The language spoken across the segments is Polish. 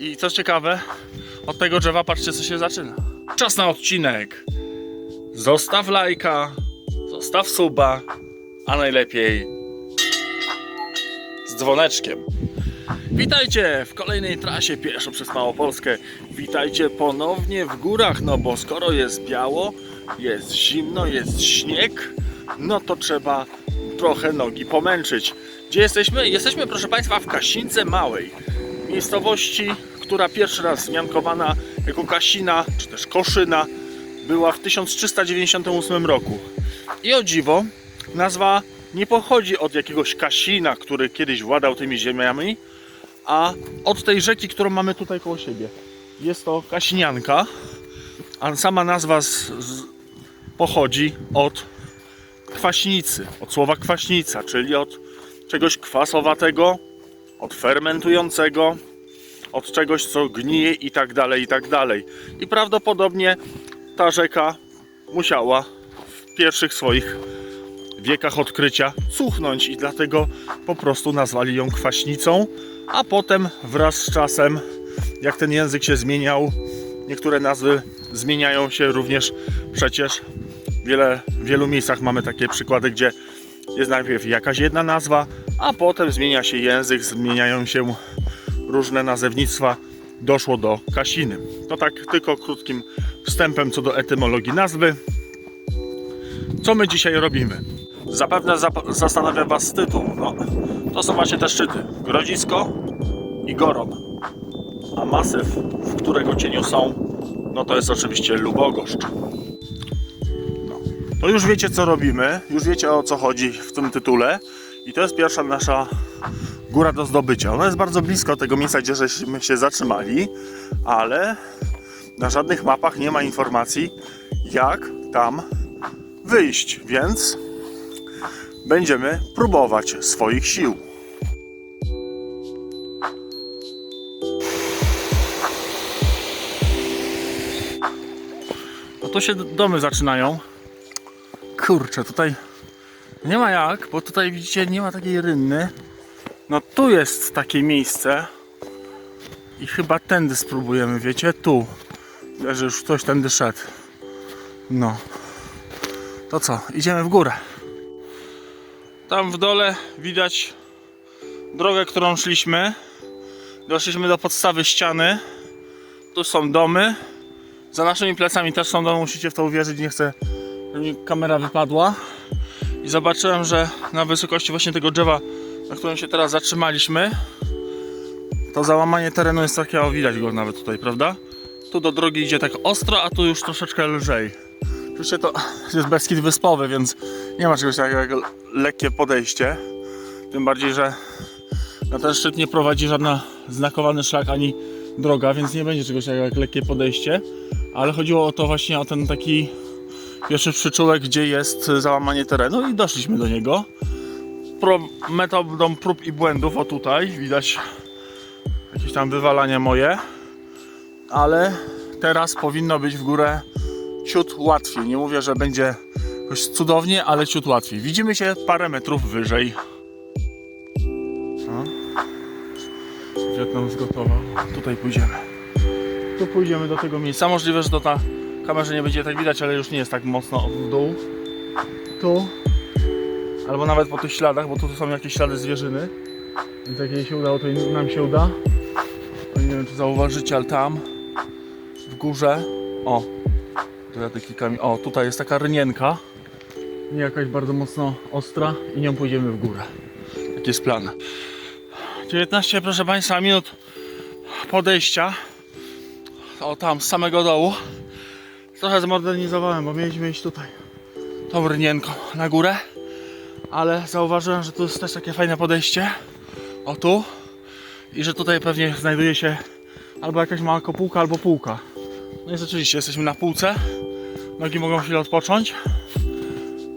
I co ciekawe, od tego drzewa patrzcie co się zaczyna. Czas na odcinek. Zostaw lajka, zostaw suba, a najlepiej z dzwoneczkiem. Witajcie w kolejnej trasie pieszo przez Małopolskę. Witajcie ponownie w górach, no bo skoro jest biało, jest zimno, jest śnieg, no to trzeba trochę nogi pomęczyć. Gdzie jesteśmy? Jesteśmy, proszę Państwa, w Kasince Małej, miejscowości, która pierwszy raz zmiankowana jako Kasina, czy też Koszyna, była w 1398 roku. I o dziwo, nazwa nie pochodzi od jakiegoś Kasina, który kiedyś władał tymi ziemiami, a od tej rzeki, którą mamy tutaj koło siebie. Jest to Kasinianka, a sama nazwa z, z, pochodzi od kwaśnicy, od słowa kwaśnica, czyli od czegoś kwasowatego, od fermentującego, od czegoś, co gnije i tak dalej, i tak dalej. I prawdopodobnie ta rzeka musiała w pierwszych swoich wiekach odkrycia cuchnąć i dlatego po prostu nazwali ją kwaśnicą, a potem wraz z czasem, jak ten język się zmieniał, niektóre nazwy zmieniają się również przecież wiele, w wielu miejscach mamy takie przykłady, gdzie jest najpierw jakaś jedna nazwa, a potem zmienia się język, zmieniają się różne nazewnictwa. Doszło do Kasiny. To tak tylko krótkim wstępem co do etymologii nazwy. Co my dzisiaj robimy? Zapewne zap- zastanawia Was tytuł. No, to są właśnie te szczyty. Grodzisko i Goron. A masyw, w którego cieniu są, no to jest oczywiście Lubogoszcz. No. To już wiecie co robimy, już wiecie o co chodzi w tym tytule. I to jest pierwsza nasza góra do zdobycia. Ona jest bardzo blisko tego miejsca, gdzie żeśmy się zatrzymali, ale na żadnych mapach nie ma informacji, jak tam wyjść, więc będziemy próbować swoich sił. No to się domy zaczynają. Kurczę, tutaj nie ma jak, bo tutaj widzicie, nie ma takiej rynny. No tu jest takie miejsce. I chyba tędy spróbujemy, wiecie? Tu. Że już ktoś tędy szedł. No. To co? Idziemy w górę. Tam w dole widać drogę, którą szliśmy. Doszliśmy do podstawy ściany. Tu są domy. Za naszymi plecami też są domy, musicie w to uwierzyć. Nie chcę, żeby mi kamera wypadła. I zobaczyłem, że na wysokości właśnie tego drzewa, na którym się teraz zatrzymaliśmy, to załamanie terenu jest takie, o widać go nawet tutaj, prawda? Tu do drogi idzie tak ostro, a tu już troszeczkę lżej. Oczywiście to jest Beskid Wyspowy, więc nie ma czegoś takiego jak lekkie podejście. Tym bardziej, że na ten szczyt nie prowadzi żadna znakowany szlak ani droga, więc nie będzie czegoś takiego jak lekkie podejście. Ale chodziło o to właśnie o ten taki pierwszy przyczółek, gdzie jest załamanie terenu i doszliśmy do niego. Metodą prób i błędów, o tutaj widać jakieś tam wywalania moje, ale teraz powinno być w górę ciut łatwiej. Nie mówię, że będzie jakoś cudownie, ale ciut łatwiej. Widzimy się parę metrów wyżej. No. Dziad nam zgotował. Tutaj pójdziemy. Tu pójdziemy do tego miejsca. Możliwe, że to ta kamerze nie będzie tak widać, ale już nie jest tak mocno w dół. Tu. Albo nawet po tych śladach, bo tu są jakieś ślady zwierzyny. Więc jak jej się udało, to nam się uda. To nie wiem, czy zauważycie, ale tam w górze. O, to ja kilkami. O, tutaj jest taka rynienka. Nie jakaś bardzo mocno ostra i nią pójdziemy w górę. Taki jest plan. 19, proszę Państwa, minut podejścia. O, tam, z samego dołu. Trochę zmodernizowałem, bo mieliśmy iść tutaj tą rynienką na górę. Ale zauważyłem, że tu jest też takie fajne podejście. O tu. I że tutaj pewnie znajduje się albo jakaś mała kopułka, albo półka. No i rzeczywiście jesteśmy na półce. Nogi mogą chwilę odpocząć.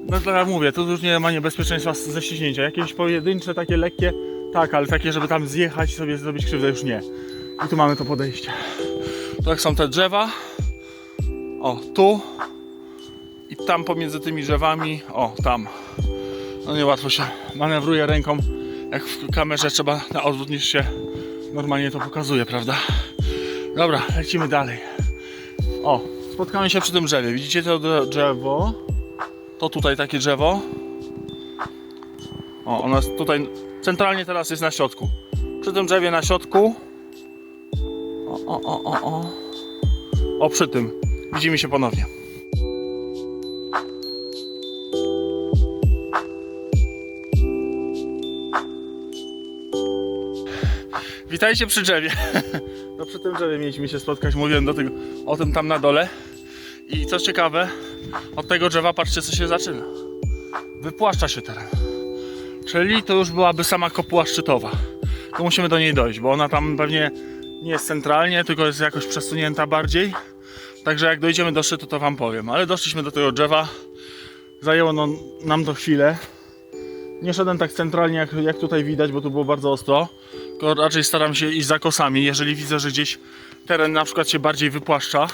No tak jak mówię, tu już nie ma niebezpieczeństwa z- ze ściśnięcia. Jakieś pojedyncze, takie lekkie, tak, ale takie, żeby tam zjechać i sobie zrobić krzywdę, już nie. I tu mamy to podejście. Tak są te drzewa. O, tu. I tam pomiędzy tymi drzewami. O, tam. No niełatwo się manewruje ręką. Jak w kamerze trzeba na odwrót niż się normalnie to pokazuje, prawda? Dobra, lecimy dalej. O, spotkamy się przy tym drzewie. Widzicie to dr- drzewo? To tutaj takie drzewo. O, jest tutaj centralnie teraz jest na środku. Przy tym drzewie na środku. O, o, o, o, o. O, przy tym. Widzimy się ponownie. Witajcie przy drzewie. No przy tym drzewie mieliśmy się spotkać. Mówiłem do tego, o tym tam na dole. I co ciekawe, od tego drzewa patrzcie co się zaczyna. Wypłaszcza się teren. Czyli to już byłaby sama kopuła szczytowa. To musimy do niej dojść, bo ona tam pewnie nie jest centralnie, tylko jest jakoś przesunięta bardziej. Także jak dojdziemy do szczytu, to wam powiem. Ale doszliśmy do tego drzewa. Zajęło no, nam to chwilę. Nie szedłem tak centralnie, jak, jak tutaj widać, bo tu było bardzo ostro. Tylko raczej staram się iść za kosami. Jeżeli widzę, że gdzieś teren na przykład się bardziej wypłaszcza,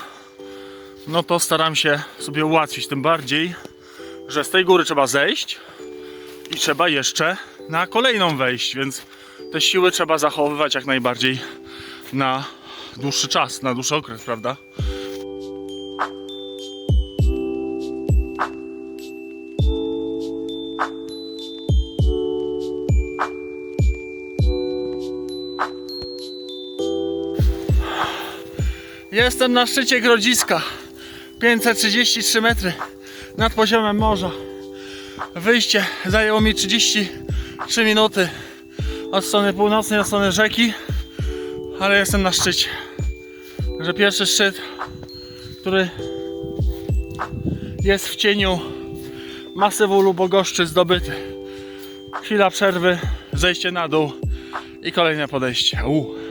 no to staram się sobie ułatwić. Tym bardziej, że z tej góry trzeba zejść i trzeba jeszcze na kolejną wejść, więc te siły trzeba zachowywać jak najbardziej na dłuższy czas, na dłuższy okres, prawda? Jestem na szczycie Grodziska. 533 metry nad poziomem morza. Wyjście zajęło mi 33 minuty od strony północnej, od strony rzeki, ale jestem na szczycie. Że pierwszy szczyt, który jest w cieniu masywu Lubogoszczy zdobyty. Chwila przerwy, zejście na dół i kolejne podejście. U.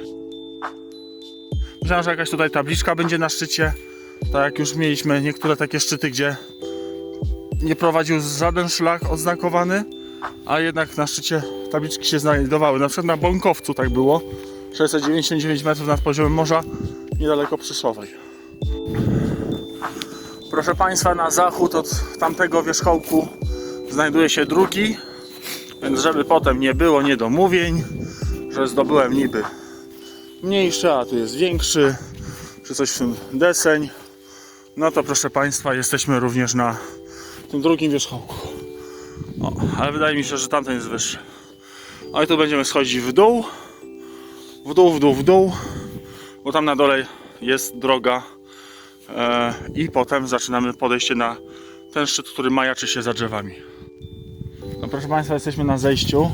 Myślałem, że jakaś tutaj tabliczka będzie na szczycie. Tak jak już mieliśmy niektóre takie szczyty, gdzie nie prowadził żaden szlak oznakowany, a jednak na szczycie tabliczki się znajdowały. Na przykład na Bąkowcu tak było. 699 metrów nad poziomem morza, niedaleko Przyszowej. Proszę Państwa, na zachód od tamtego wierzchołku znajduje się drugi, więc żeby potem nie było niedomówień, że zdobyłem niby mniejszy, a tu jest większy, czy coś w tym deseń, no to proszę Państwa, jesteśmy również na tym drugim wierzchołku. O, ale wydaje mi się, że tamten jest wyższy. A i tu będziemy schodzić w dół, w dół, w dół, w dół, bo tam na dole jest droga e, i potem zaczynamy podejście na ten szczyt, który majaczy się za drzewami. No proszę Państwa, jesteśmy na zejściu.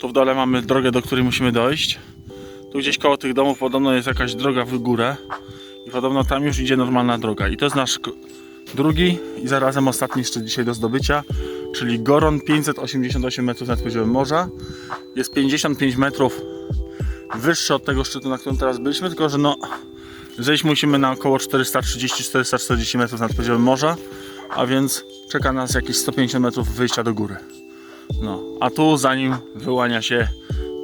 Tu w dole mamy drogę, do której musimy dojść. Tu gdzieś koło tych domów podobno jest jakaś droga w górę i podobno tam już idzie normalna droga. I to jest nasz drugi i zarazem ostatni szczyt dzisiaj do zdobycia, czyli Goron 588 metrów nad poziomem morza. Jest 55 metrów wyższy od tego szczytu, na którym teraz byliśmy, tylko że no zejść musimy na około 430-440 metrów nad poziomem morza, a więc czeka nas jakieś 150 metrów wyjścia do góry. No, a tu za nim wyłania się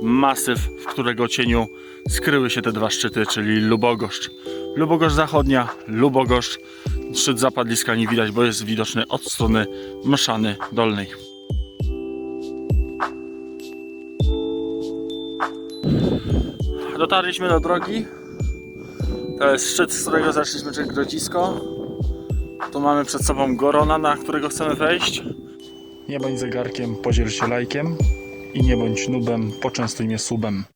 masyw, w którego cieniu skryły się te dwa szczyty, czyli Lubogoszcz. Lubogoszcz Zachodnia, Lubogoszcz, szczyt zapadliska nie widać, bo jest widoczny od strony Mszany Dolnej. Dotarliśmy do drogi. To jest szczyt, z którego zeszliśmy, czyli Grodzisko. Tu mamy przed sobą Gorona, na którego chcemy wejść. Nie bądź zegarkiem, podziel się lajkiem i nie bądź nubem, poczęstuj mnie subem.